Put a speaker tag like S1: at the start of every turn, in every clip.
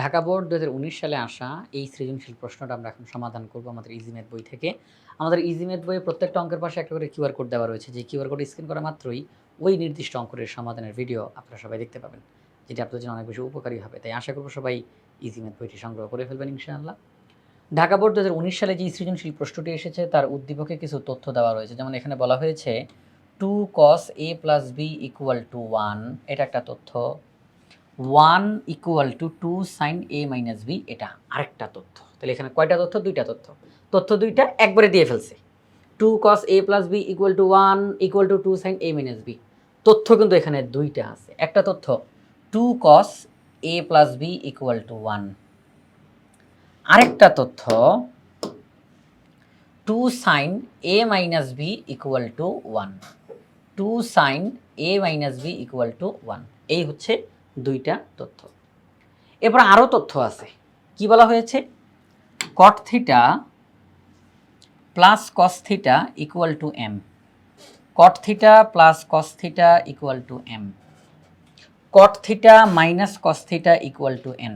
S1: Dhaka board দু হাজার উনিশ সালে আসা এই সৃজনশীল প্রশ্নটা আমরা এখন সমাধান করব আমাদের ইজিমেট বই থেকে। আমাদের ইজিমেট বইয়ে প্রত্যেকটা অঙ্কের পাশে একটা করে কিউআর কোড দেওয়া রয়েছে। যে কিউআর কোড স্ক্যান করা মাত্রই ওই নির্দিষ্ট অঙ্কের সমাধানের ভিডিও আপনারা সবাই দেখতে পাবেন, যেটি আপনাদের জন্য অনেক বেশি উপকারী হবে। তাই আশা করব সবাই ইজিমেট বইটি সংগ্রহ করে ফেলবেন ইনশাআল্লাহ। ঢাকা বোর্ড দু হাজার উনিশ সালে যে সৃজনশীল প্রশ্নটি এসেছে, তার উদ্দীপকে কিছু তথ্য দেওয়া রয়েছে। যেমন এখানে বলা হয়েছে two cos A plus B equal to one এটা একটা তথ্য। One equal to two sine A minus B এটা আরেকটা তথ্য। তাহলে এখানে কয়টা তথ্য? দুইটা তথ্য। তথ্য দুইটা একবারে দিয়ে ফেলছে। Two cos A plus B equal to one equal to two sine A minus B তথ্য কিন্তু এখানে দুইটা আছে। একটা তথ্য two cos A plus B equal to one আরেকটা তথ্য two sine A minus B equal to one two sine A minus B equal to one এই হচ্ছে দুইটা তথ্য। এরপর আরও তথ্য আছে। কি বলা হয়েছে? Cot theta plus cos theta equal to M cot theta plus cos theta equal to M cot theta minus cos theta equal to N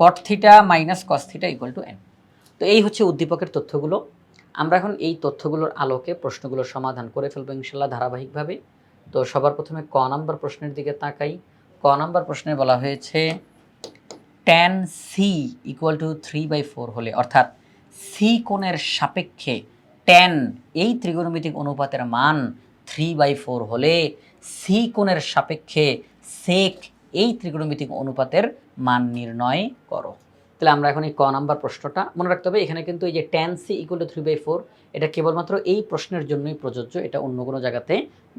S1: cot theta minus cos theta equal to N তো এই হচ্ছে উদ্দীপকের তথ্যগুলো। আমরা এখন এই তথ্যগুলোর আলোকে প্রশ্নগুলোর সমাধান করে ফেলব ইনশাল্লাহ ধারাবাহিকভাবে। তো সবার প্রথমে ক নাম্বার প্রশ্নের দিকে তাকাই। ক নাম্বার প্রশ্নে বলা হয়েছে tan C equal to three by four হলে, অর্থাৎ সি কোণের সাপেক্ষে ট্যান এই ত্রিগোণমিতিক অনুপাতের মান থ্রি বাই ফোর হলে সি কোণের সাপেক্ষে সেক এই ত্রিগোণমিতিক অনুপাতের মান নির্ণয় করো। তাহলে আমরা এখন এই ক নাম্বার প্রশ্নটা মনে রাখতে হবে, এখানে কিন্তু এই যে tan C equal to three by four এটা কেবলমাত্র এই প্রশ্নের জন্যই প্রযোজ্য, এটা অন্য কোনো জায়গাতে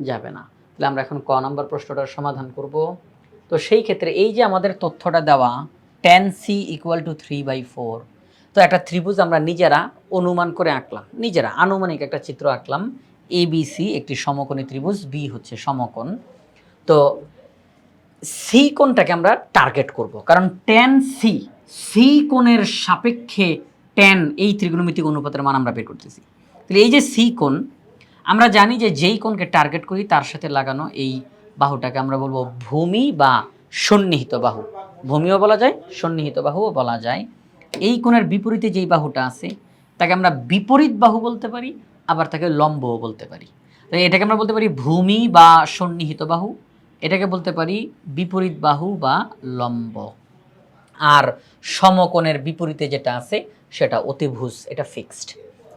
S1: যাবে না। তাহলে আমরা এখন ক নাম্বার প্রশ্নটার সমাধান করব। তো সেই ক্ষেত্রে এই যে আমাদের তথ্যটা দেওয়া tan C equal to three by four তো একটা ত্রিভুজ আমরা নিজেরা অনুমান করে আঁকলাম, নিজেরা আনুমানিক একটা চিত্র আঁকলাম এ বি সি একটি সমকোণী ত্রিভুজ বি হচ্ছে সমকোণ, তো সি কোণটাকে আমরা টার্গেট করব, কারণ টেন সি সি কোণের সাপেক্ষে টেন এই ত্রিগোণমিতিক অনুপাতের মান আমরা বের করতেছি। তাহলে এই যে সি কোণ, আমরা জানি যে যেই কোণকে টার্গেট করি তার সাথে লাগানো এই বাহুটাকে আমরা বলব ভূমি বা সন্নিহিত বাহু। ভূমিও বলা যায়, সন্নিহিত বাহুও বলা যায়। এই কোণের বিপরীতে যেই বাহুটা আছে, তাকে আমরা বিপরীত বাহু বলতে পারি, আবার তাকে লম্বও বলতে পারি। তাই এটাকে আমরা বলতে পারি ভূমি বা সন্নিহিত বাহু, এটাকে বলতে পারি বিপরীত বাহু বা লম্ব। আর সমকোণের বিপরীতে যেটা আছে, সেটা অতিভুজ, এটা ফিক্সড।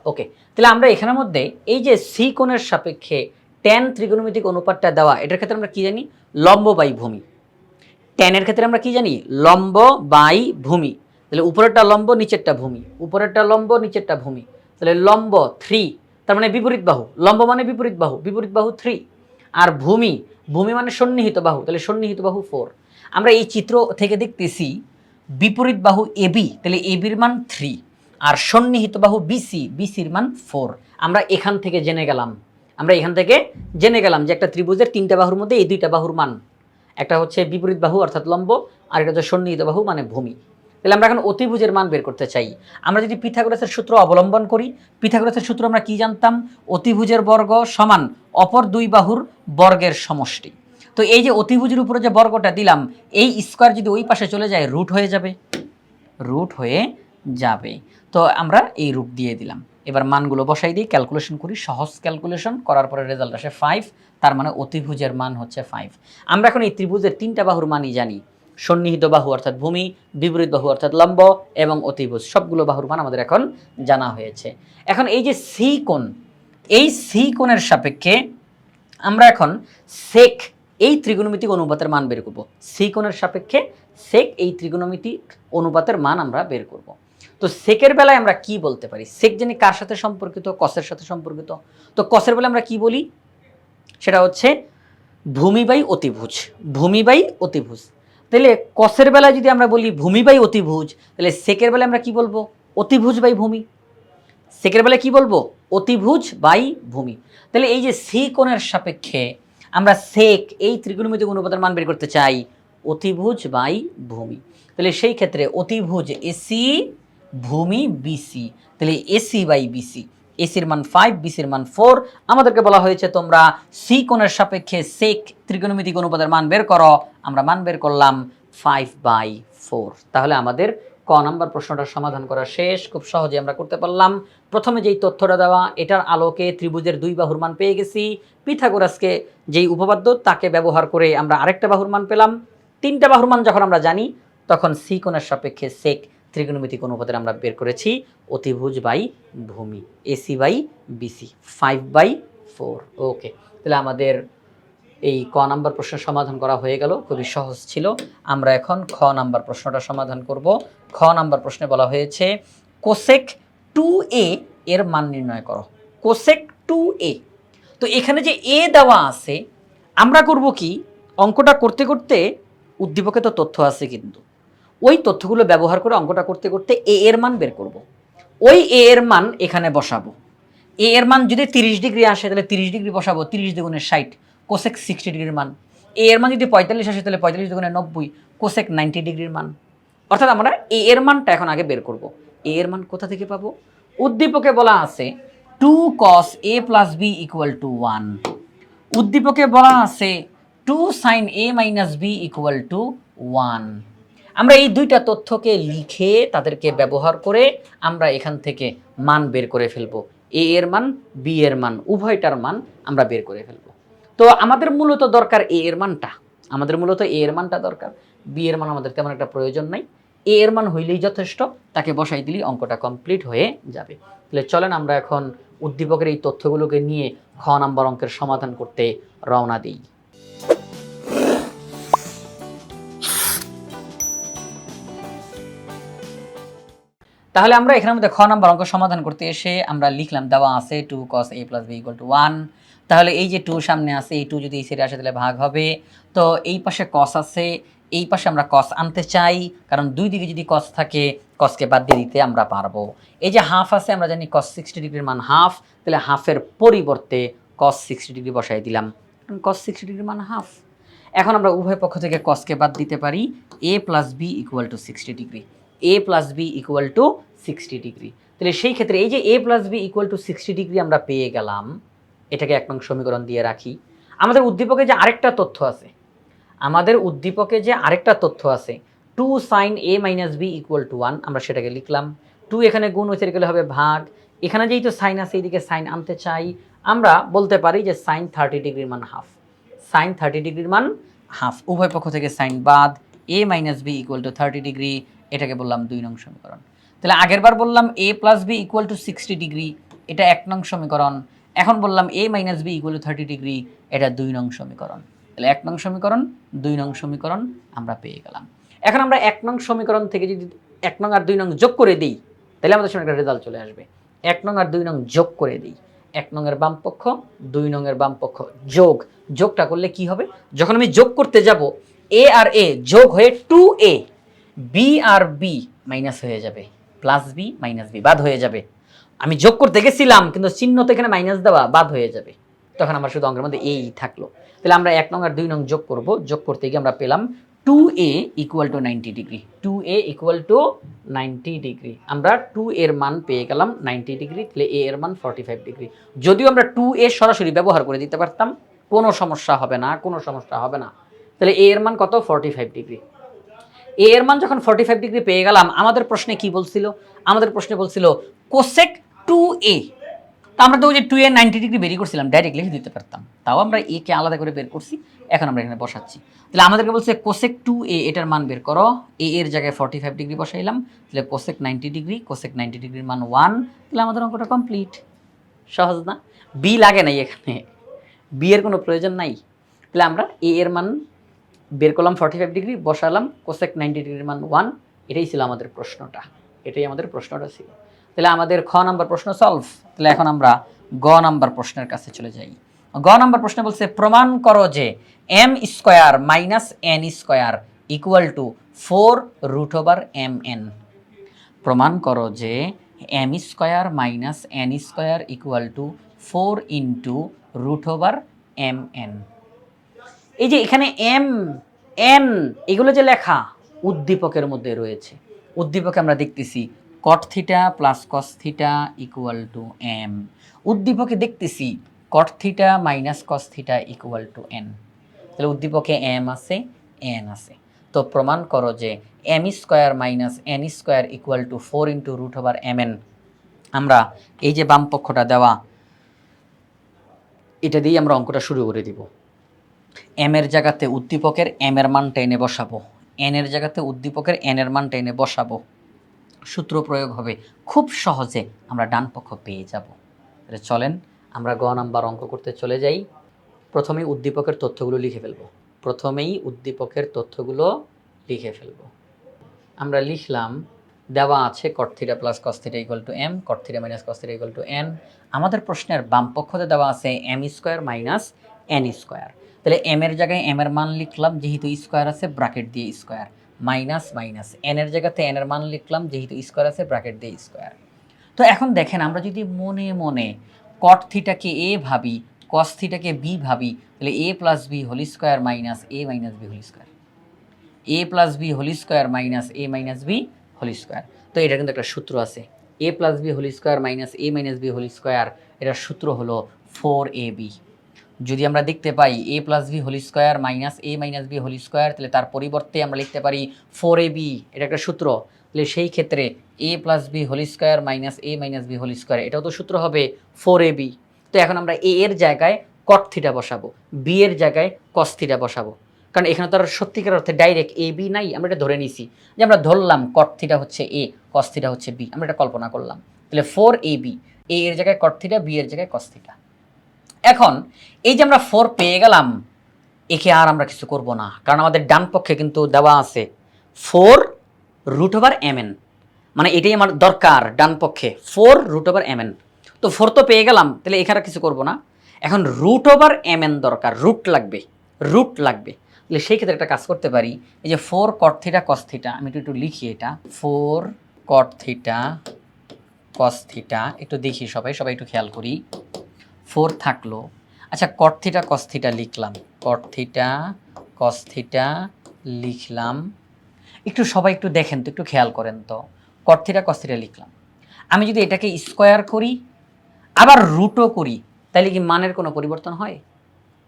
S1: ওকে, তাহলে আমরা এখানের মধ্যে এই যে সি কোণের সাপেক্ষে ট্যান ত্রিগোণমিতিক অনুপাতটা দেওয়া, এটার ক্ষেত্রে আমরা কি জানি? লম্ব বাই ভূমি। ট্যানের ক্ষেত্রে আমরা কি জানি? লম্ব বাই ভূমি। তাহলে উপরেরটা লম্ব, নিচেরটা ভূমি। উপরেরটা লম্ব, নিচেরটা ভূমি। তাহলে লম্ব থ্রি তার মানে বিপরীত বাহু। লম্ব মানে বিপরীত বাহু বিপরীত বাহু থ্রি আর ভূমি ভূমি মানে সন্নিহিত বাহু, তাহলে সন্নিহিত বাহু ফোর আমরা এই চিত্র থেকে দেখতেছি, বিপরীত বাহু এবি তাহলে এবির মান থ্রি আর সন্নিহিত বাহু বিসি বিসির মান ফোর আমরা এখান থেকে জেনে গেলাম। আমরা এখান থেকে জেনে গেলাম যে একটা ত্রিভুজের তিনটা বাহুর মধ্যে এই দুইটা বাহুর মান। একটা হচ্ছে বিপরীত বাহু, অর্থাৎ লম্ব, আর একটা হচ্ছে সন্নিহিত বাহু মানে ভূমি। তাহলে আমরা এখন অতিভুজের মান বের করতে চাই। আমরা যদি পিথাগোরাসের সূত্র অবলম্বন করি, পিথাগোরাসের সূত্র আমরা কি জানতাম? অতিভুজের বর্গ সমান অপর দুই বাহুর বর্গের সমষ্টি। তো এই যে অতিভুজের উপরে যে বর্গটা দিলাম, এই স্কোয়ার যদি ওই পাশে চলে যায়, রুট হয়ে যাবে। রুট হয়ে যাবে। তো আমরা এই রূপ দিয়ে দিলাম। এবার মানগুলো বসাই দিই ক্যালকুলেশন করি, সহজ ক্যালকুলেশন করার পরে রেজাল্ট আসে ফাইভ তার মানে অতিভুজের মান হচ্ছে ফাইভ আমরা এখন এই ত্রিভুজের তিনটা বাহুর মানই জানি। সন্নিহিত বাহু অর্থাৎ ভূমি, বিপরীত বাহু অর্থাৎ লম্ব এবং অতিভুজ, সবগুলো বাহুর মান আমাদের এখন জানা হয়েছে। এখন এই যে সি কোণ, এই সি কোণের সাপেক্ষে আমরা এখন সেক এই ত্রিগুণমিতিক অনুপাতের মান বের করব। সি কোণের সাপেক্ষে সেক এই ত্রিগুণমিতিক অনুপাতের মান আমরা বের করব। তো সেকের বেলায় আমরা কি বলতে পারি? সেক জানি কার সাথে সম্পর্কিত? কসের সাথে সম্পর্কিত? তো কসের বেলায় আমরা কি বলি? সেটা হচ্ছে ভূমি বাই অতিভুজ। ভূমি বাই অতিভুজ। তাহলে কসের বেলায় যদি আমরা বলি ভূমি বাই অতিভুজ তাহলে সেকের বেলায় আমরা কি বলব? অতিভুজ বাই ভূমি। সেকের বেলায় কি বলব? অতিভুজ বাই ভূমি। তাহলে এই যে সি কোণের সাপেক্ষে আমরা সেক, এই ত্রিকোণমিতিক অনুপাতের মান বের করতে চাই অতিভুজ বাই ভূমি। তাহলে সেই ক্ষেত্রে অতিভুজ এসি ভূমি বিসি তাহলে এসি বাই বিসি এসির মান ফাইভ বিসির মান ফোর আমাদেরকে বলা হয়েছে তোমরা সি কোণের সাপেক্ষে সেক ত্রিকোণমিতিক অনুপাতের মান বের করো। আমরা মান বের করলাম ফাইভ বাই ফোর তাহলে আমাদের ক নাম্বার প্রশ্নটা সমাধান করা শেষ। খুব সহজে আমরা করতে পারলাম। প্রথমে যেই তথ্যটা দেওয়া, এটার আলোকে ত্রিভুজের দুই বাহুর মান পেয়ে গেছি। পিথাগোরাসকে যেই উপপাদ্য, তাকে ব্যবহার করে আমরা আরেকটা বাহুর মান পেলাম। তিনটা বাহুর মান যখন আমরা জানি, তখন সি কোণের সাপেক্ষে সেক ত্রিকোণমিতিক অনুপাতের আমরা বের করেছি, অতিভুজ বাই ভূমি AC by BC five by four okay তাহলে আমাদের এই ক নাম্বার প্রশ্নের সমাধান করা হয়ে গেল, খুবই সহজ ছিল। আমরা এখন খ নাম্বার প্রশ্নটা সমাধান করব। খ নাম্বার প্রশ্নে বলা হয়েছে, কোসেক টু এ এর মান নির্ণয় করো। কোসেক টু এ তো এখানে যে এ দেওয়া আছে, আমরা করব কি? অঙ্কটা করতে করতে উদ্দীপকে তো তথ্য আছে কিন্তু। ওই তথ্যগুলো ব্যবহার করে অঙ্কটা করতে করতে এ এর মান বের করব। ওই এ এর মান এখানে বসাবো। এ এর মান যদি তিরিশ ডিগ্রি আসে, তাহলে তিরিশ ডিগ্রি বসাবো, তিরিশ দ্বিগুণের ষাট, কোসেক সিক্সটি ডিগ্রির মান। এ এর মান যদি পঁয়তাল্লিশ আসে, তাহলে পঁয়তাল্লিশ দুগুণে নব্বই, কোসেক নাইনটি ডিগ্রির মান। অর্থাৎ আমরা এ এর মানটা এখন আগে বের করব। এ এর মান কোথা থেকে পাবো? উদ্দীপকে বলা আছে two cos A plus B equal to one. উদ্দীপকে বলা আছে two sine A minus B equal to one. আমরা এই দুইটা তথ্যকে লিখে তাদেরকে ব্যবহার করে আমরা এখান থেকে মান বের করে ফেলব। এ এর মান, বি এর মান, উভয়টার মান আমরা বের করে ফেলব। তো আমাদের মূলত দরকার এ এর মানটা। আমাদের মূলত এ এর মানটা দরকার। বি এর মান আমাদের তেমন একটা প্রয়োজন নাই। এ এর মান হইলেই যথেষ্ট, তাকে বসাই দিলেই অঙ্কটা কমপ্লিট হয়ে যাবে। তাহলে চলেন আমরা এখন উদ্দীপকের এই তথ্যগুলোকে নিয়ে খ নাম্বার অঙ্কের সমাধান করতে রওনা দিই। তাহলে আমরা এখানের মধ্যে খ নাম্বার অঙ্ক সমাধান করতে এসে আমরা লিখলাম, দেওয়া আছে two cos A plus B equal to one তাহলে এই যে টু সামনে আছে, এই টু যদি এই সাইডে আসে তাহলে ভাগ হবে। তো এই পাশে কস আছে, এই পাশে আমরা কস আনতে চাই, কারণ দুই দিকে যদি কস থাকে কসকে বাদ দিয়ে দিতে আমরা পারব। এই যে হাফ আছে, আমরা জানি কস সিক্সটি ডিগ্রির মান হাফ তাহলে হাফের পরিবর্তে কস সিক্সটি ডিগ্রি বসাই দিলাম। কস সিক্সটি ডিগ্রির মান হাফ এখন আমরা উভয় পক্ষ থেকে কসকে বাদ দিতে পারি A plus B equal to sixty degree A plus B equal to sixty degree তাহলে সেই ক্ষেত্রে এই যে A plus B equal to sixty degree আমরা পেয়ে গেলাম, এটাকে এক নং সমীকরণ দিয়ে রাখি। আমাদের উদ্দীপকে যে আরেকটা তথ্য আছে, আমাদের উদ্দীপকে যে আরেকটা তথ্য আছে two sine A minus B equal to one আমরা সেটাকে লিখলাম। টু এখানে গুণ হয়েছে গেলে হবে ভাগ। এখানে যেই তো সাইন আছে, এইদিকে সাইন আনতে চাই। আমরা বলতে পারি যে সাইন থার্টি ডিগ্রির মান হাফ সাইন থার্টি ডিগ্রির মান হাফ উভয় পক্ষ থেকে সাইন বাদ। A minus B equal to thirty degree এটাকে বললাম দুই নং সমীকরণ। তাহলে আগের বার বললাম A plus B equal to sixty degree এটা এক নং সমীকরণ। এখন বললাম A minus B equal to thirty degree এটা দুই নং সমীকরণ। তাহলে এক নং সমীকরণ, দুই নং সমীকরণ আমরা পেয়ে গেলাম। এখন আমরা এক নং সমীকরণ থেকে যদি এক নং আর দুই নং যোগ করে দিই, তাহলে আমাদের সামনে একটা রেজাল্ট চলে আসবে। এক নং আর দুই নং যোগ করে দিই। এক নংয়ের বাম পক্ষ, দুই নংয়ের বাম পক্ষ যোগ। যোগটা করলে কি হবে? যখন আমি যোগ করতে যাব এ আর এ যোগ হয়ে টু এ বি আর বি মাইনাস হয়ে যাবে। প্লাস বি মাইনাস বি বাদ হয়ে যাবে। আমি যোগ করতে গেছিলাম, কিন্তু চিহ্ন তো এখানে মাইনাস দেওয়া, বাদ হয়ে যাবে। তখন আমার শুধু অঙ্কের মধ্যে এই থাকল। তাহলে আমরা এক নং আর দুই নং যোগ করব। যোগ করতে গিয়ে আমরা পেলাম two A equal to ninety degree two A equal to ninety degree আমরা টু এর মান পেয়ে গেলাম নাইনটি ডিগ্রি তাহলে এ এর মান ফর্টি ফাইভ ডিগ্রি যদিও আমরা টু এ সরাসরি ব্যবহার করে দিতে পারতাম, কোনো সমস্যা হবে না, কোনো সমস্যা হবে না। তাহলে এ এর মান কত? ফর্টি ফাইভ ডিগ্রি এ এর মান যখন ফর্টি ফাইভ ডিগ্রি পেয়ে গেলাম, আমাদের প্রশ্নে কি বলছিল? আমাদের প্রশ্নে বলছিল কোসেক টু এ তা আমরা তো ওই যে টু এ নাইনটি ডিগ্রি বেরিয়ে করছিলাম ডাইরেক্ট লিখে দিতে পারতাম। তাও আমরা এ কে আলাদা করে বের করছি, এখন আমরা এখানে বসাচ্ছি। তাহলে আমাদেরকে বলছে কোসেক টু এ এটার মান বের করো। এ এর জায়গায় ফর্টি ফাইভ ডিগ্রি বসাইলাম, তাহলে cosec ninety degree cosec ninety ডিগ্রির মান ওয়ান তাহলে আমাদের অঙ্কটা কমপ্লিট সহজ না? বি লাগে নাই এখানে। বি এর কোনো প্রয়োজন নাই। তাহলে আমরা এ এর মান বের করলাম ফর্টি ফাইভ ডিগ্রি বসালাম, কোসেক নাইনটি ডিগ্রির মান ওয়ান এটাই ছিল আমাদের প্রশ্নটা। এটাই আমাদের প্রশ্নটা ছিল। তাহলে আমাদের খ নাম্বার প্রশ্ন সলভ তাহলে এখন আমরা গ নাম্বার প্রশ্নের কাছে চলে যাই। গ নাম্বার প্রশ্ন বলছে, প্রমাণ করো যে M square minus N square equal to four root over M N প্রমাণ করো যে M square minus N square equal to four into root over M N এই যে এখানে এম এন এগুলো যে লেখা, উদ্দীপকের মধ্যে রয়েছে। উদ্দীপকে আমরা দেখতেছি cot theta plus cos theta equal to M উদ্দীপকে দেখতেছি cot theta minus cos theta equal to N তাহলে উদ্দীপকে এম আছে এন আছে। তো প্রমাণ করো যে M square minus N square equal to four into root over M N আমরা এই যে বাম পক্ষটা দেওয়া, এটা দিয়েই আমরা অঙ্কটা শুরু করে দিব। এম এর জায়গাতে উদ্দীপকের এম এর মানটা এনে বসাবো। এন এর জায়গাতে উদ্দীপকের এন এর মানটা এনে বসাবো। সূত্র প্রয়োগ হবে। খুব সহজে আমরা ডান পক্ষ পেয়ে যাব। তাহলে চলেন আমরা গ নাম্বার অঙ্ক করতে চলে যাই। প্রথমেই উদ্দীপকের তথ্যগুলো লিখে ফেলব। প্রথমেই উদ্দীপকের তথ্যগুলো লিখে ফেলব। আমরা লিখলাম, দেওয়া আছে cot theta plus cos theta equal to M cot theta minus cos theta equal to N আমাদের প্রশ্নের বাম পক্ষতে দেওয়া আছে M square minus N square তাহলে এম এর জায়গায় এম এর মান লিখলাম, যেহেতু স্কোয়ার আছে ব্র্যাকেট দিয়ে স্কোয়ার মাইনাস মাইনাস এন এর জায়গাতে এন এর মান লিখলাম, যেহেতু স্কোয়ার আছে ব্র্যাকেট দিয়ে স্কোয়ার তো এখন দেখেন, আমরা যদি মনে মনে কট থিটাকে এ ভাবি কস থিটাকে বি ভাবি, তাহলে A plus B whole square minus A minus B whole square A plus B whole square minus A minus B whole square তো এটা কিন্তু একটা সূত্র আছে। A plus B whole square minus A minus B whole square এটার সূত্র হলো four A B যদি আমরা দেখতে পাই A plus B whole square minus A minus B whole square তাহলে তার পরিবর্তে আমরা লিখতে পারি ফোর এ বি এটা একটা সূত্র। তাহলে সেই ক্ষেত্রে A plus B whole square minus A minus B whole square এটাও তো সূত্র হবে ফোর এ বি তো এখন আমরা এ এর জায়গায় কট থিটা বসাবো বি এর জায়গায় কস থিটা বসাবো। কারণ এখানে তো আর সত্যিকার অর্থে ডাইরেক্ট এ বি নাই, আমরা এটা ধরে নিছি যে আমরা ধরলাম কট থিটা হচ্ছে এ কস থিটা হচ্ছে বি আমরা এটা কল্পনা করলাম। তাহলে ফোর এ বি এ এর জায়গায় কট থিটা বি এর জায়গায় কস থিটা এখন, এই যে আমরা ফোর পেয়ে গেলাম, একে আর আমরা কিছু করব না। কারণ আমাদের ডান পক্ষে কিন্তু দেওয়া আছে four root over M N মানে এটাই আমার দরকার ডান পক্ষে four root over M N তো ফোর তো পেয়ে গেলাম, তাহলে এখানে কিছু করব না। এখন রুট ওভার এম এন দরকার রুট লাগবে রুট লাগবে। তাহলে সেই ক্ষেত্রে একটা কাজ করতে পারি, এই যে four cot theta cos theta আমি একটু একটু লিখি এটা four cot theta cos theta একটু দেখি সবাই সবাই একটু খেয়াল করি। ফোর থাকল। আচ্ছা কট থিটা কস থিটা লিখলাম। কট থিটা কস থিটা লিখলাম। একটু সবাই একটু দেখেন তো, একটু খেয়াল করেন তো। কট থিটা কস থিটা লিখলাম। আমি যদি এটাকে স্কোয়ার করি, আবার রুটও করি, তাহলে কি মানের কোনো পরিবর্তন হয়?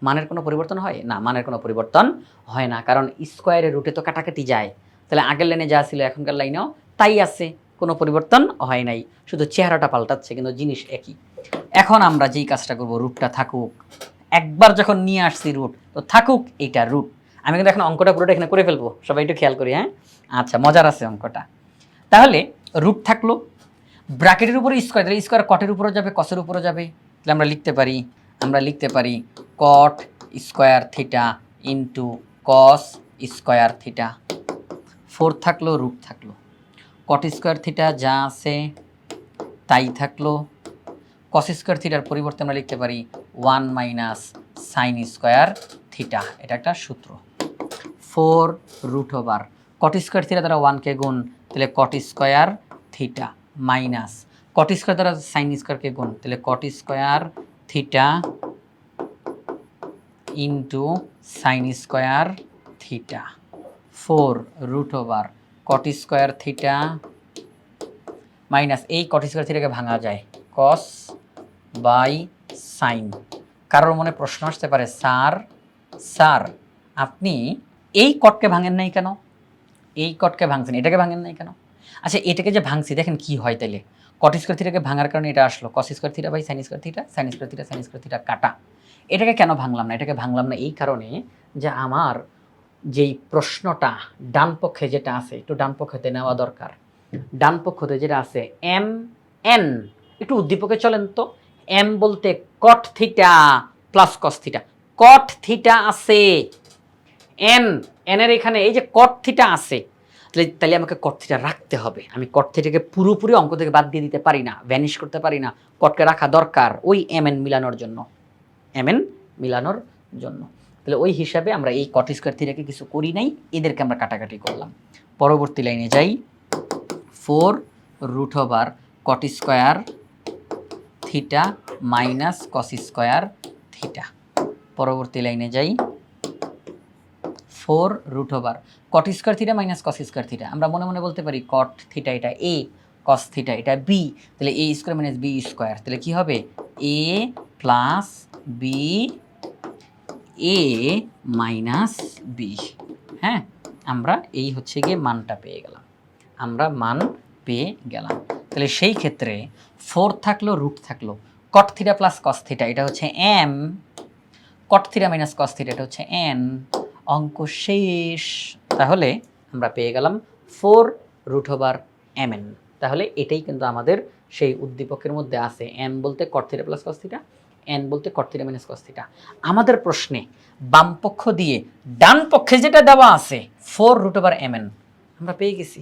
S1: মানের কোনো পরিবর্তন হয়? না, মানের কোনো পরিবর্তন হয় না, কারণ স্কোয়ারের রুটে তো কাটাকাটি যায়। তাহলে আগের লাইনে যা ছিল, এখনকার লাইনেও তাই আছে, কোনো পরিবর্তন হয় নাই। শুধু চেহারাটা পাল্টাচ্ছে, কিন্তু জিনিস একই। এখন আমরা যেই কাজটা করব রুটটা থাকুক। একবার যখন নিয়ে আসছি রুট তো থাকুক এইটা রুট আমি কিন্তু এখন অঙ্কটা পুরোটা এখানে করে ফেলব, সবাই একটু খেয়াল করি হ্যাঁ? আচ্ছা মজার আছে অঙ্কটা। তাহলে রুট থাকল, ব্র্যাকেটের উপরে স্কোয়ার তাহলে স্কোয়ার কটের উপরে যাবে কসের উপরে যাবে। তাহলে আমরা লিখতে পারি, আমরা লিখতে পারি cot square theta into cos square theta four থাকল রুট থাকল। কট স্কোয়ার থিটা যা আছে, তাই থাকল। কস স্কোয়ার থিটার পরিবর্তে আমরা লিখতে পারি one minus sine square theta এটা একটা সূত্র। Four root over cot square theta দ্বারা ওয়ানকে গুণ, তাহলে cot square theta minus cot square দ্বারা সাইন স্কোয়ারকে গুণ, তাহলে cot square theta into sine square theta four root over cot square theta minus এই কট স্কোয়ার থিটাকে ভাঙা যায়। Cos by sine. কারোর মনে প্রশ্ন আসতে পারে, স্যার স্যার, আপনি এই কটকে ভাঙেন নাই কেন? এই কটকে ভাঙছেন, এটাকে ভাঙেন নাই কেন? আচ্ছা এটাকে যে ভাঙছি, দেখেন কি হয় তাইলে। কট স্কোয়ার থিটাকে ভাঙার কারণে এটা আসলো। Cos square theta by sine square theta, sine square theta, sine square theta কাটা। এটাকে কেন ভাঙলাম না? এটাকে ভাঙলাম না এই কারণে যে আমার যেই প্রশ্নটা ডান পক্ষে যেটা আছে, একটু ডান পক্ষেতে নেওয়া দরকার। ডান পক্ষতে যেটা আছে, এম, এন, একটু উদ্দীপকে চলেন তো। এম বলতে cot theta plus cos theta cot theta আছে। এন এনের এখানে এই যে কট থিটা আছে, তাহলে তাহলে আমাকে কট থিটা রাখতে হবে। আমি কট থিটাকে পুরোপুরি অঙ্ক থেকে বাদ দিয়ে দিতে পারি না ভ্যানিশ করতে পারি না। কটকে রাখা দরকার ওই এম এন মিলানোর জন্য। এম এন মিলানোর জন্য। তাহলে ওই হিসাবে আমরা এই কট স্কোয়ার থিটাকে কিছু করি নাই, এদেরকে আমরা কাটাকাটি করলাম। পরবর্তী লাইনে যাই। Four root over cot square theta minus cos square theta পরবর্তী লাইনে যাই। Four root over cot square theta minus cos square theta আমরা মনে মনে বলতে পারি কট থিটা এটা এ কস থিটা এটা বি তাহলে A square minus B square তাহলে কি হবে? A plus B A minus B হ্যাঁ? আমরা এই হচ্ছে গিয়ে মানটা পেয়ে গেলাম। আমরা মান পেয়ে গেলাম। তাহলে সেই ক্ষেত্রে ফোর থাকল, রুট থাকল। Cot theta plus cos theta এটা হচ্ছে M cot theta minus cos theta এটা হচ্ছে এন অঙ্ক শেষ। তাহলে আমরা পেয়ে গেলাম four root over M N তাহলে এটাই কিন্তু আমাদের সেই উদ্দীপকের মধ্যে আছে। এম বলতে cot theta plus cos theta N বলতে cot theta minus cos theta আমাদের প্রশ্নে বাম পক্ষ দিয়ে ডান পক্ষে যেটা দেওয়া আছে four root over M N আমরা পেয়ে গেছি।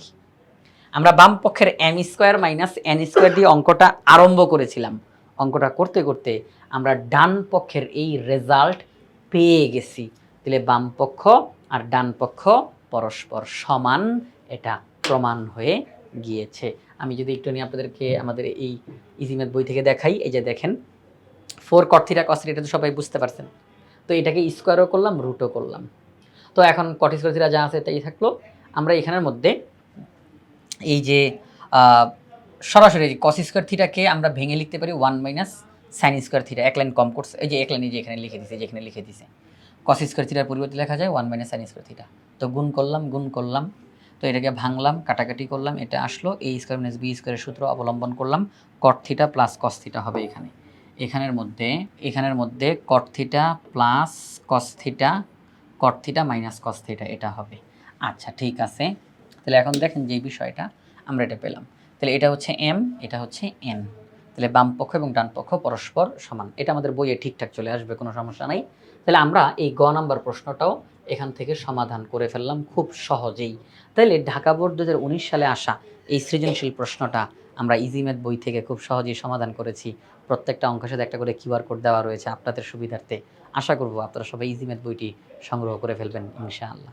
S1: আমরা বাম পক্ষের M square minus N square দিয়ে অঙ্কটা আরম্ভ করেছিলাম। অঙ্কটা করতে করতে আমরা ডান পক্ষের এই রেজাল্ট পেয়ে গেছি। তাহলে বাম পক্ষ আর ডান পক্ষ পরস্পর সমান, এটা প্রমাণ হয়ে গিয়েছে। আমি যদি একটু নিয়ে আপনাদেরকে আমাদের এই ইজিমেথ বই থেকে দেখাই, এই যে দেখেন ফোর কর্থিরা কস্তিটা এটা তো সবাই বুঝতে পারছেন। তো এটাকে স্কোয়ারও করলাম রুটও করলাম। তো এখন কট স্কোয়ার থিটা যা আছে তাই থাকল। আমরা এখানের মধ্যে এই যে সরাসরি কস স্কোয়ার থিটাকে আমরা ভেঙে লিখতে পারি one minus sine square theta এক লাইন কম করছে, এই যে, এক লাইন যে এখানে লিখে দিছে যেখানে লিখে দিছে। কস স্কোয়ার থিটার পরিবর্তে লেখা যায় one minus sine square theta তো গুণ করলাম গুণ করলাম, তো এটাকে ভাঙলাম, কাটাকাটি করলাম, এটা আসলো এই স্কোয়ার মাইনাস বি স্কোয়ারের সূত্র অবলম্বন করলাম cot theta plus cos theta হবে এখানে। এখানের মধ্যে এখানের মধ্যে cot theta plus cos theta cot theta minus cos theta এটা হবে। আচ্ছা ঠিক আছে। তাহলে এখন দেখেন যে বিষয়টা আমরা এটা পেলাম। তাহলে এটা হচ্ছে এম এটা হচ্ছে এন তাহলে বাম পক্ষ এবং ডান পক্ষ পরস্পর সমান। এটা আমাদের বইয়ে ঠিকঠাক চলে আসবে, কোনো সমস্যা নাই। তাহলে আমরা এই গ নাম্বার প্রশ্নটাও এখান থেকে সমাধান করে ফেললাম খুব সহজেই। তাইলে ঢাকা বোর্ড দু হাজার উনিশ সালে আসা এই সৃজনশীল প্রশ্নটা আমরা ইজিমেথ বই থেকে খুব সহজেই সমাধান করেছি। প্রত্যেকটা অঙ্কের সাথে একটা করে কিউআর কোড দেওয়া রয়েছে আপনাদের সুবিধার্থে। আশা করব আপনারা সবাই ইজিমেথ বইটি সংগ্রহ করে ফেলবেন, ইনশাআল্লাহ।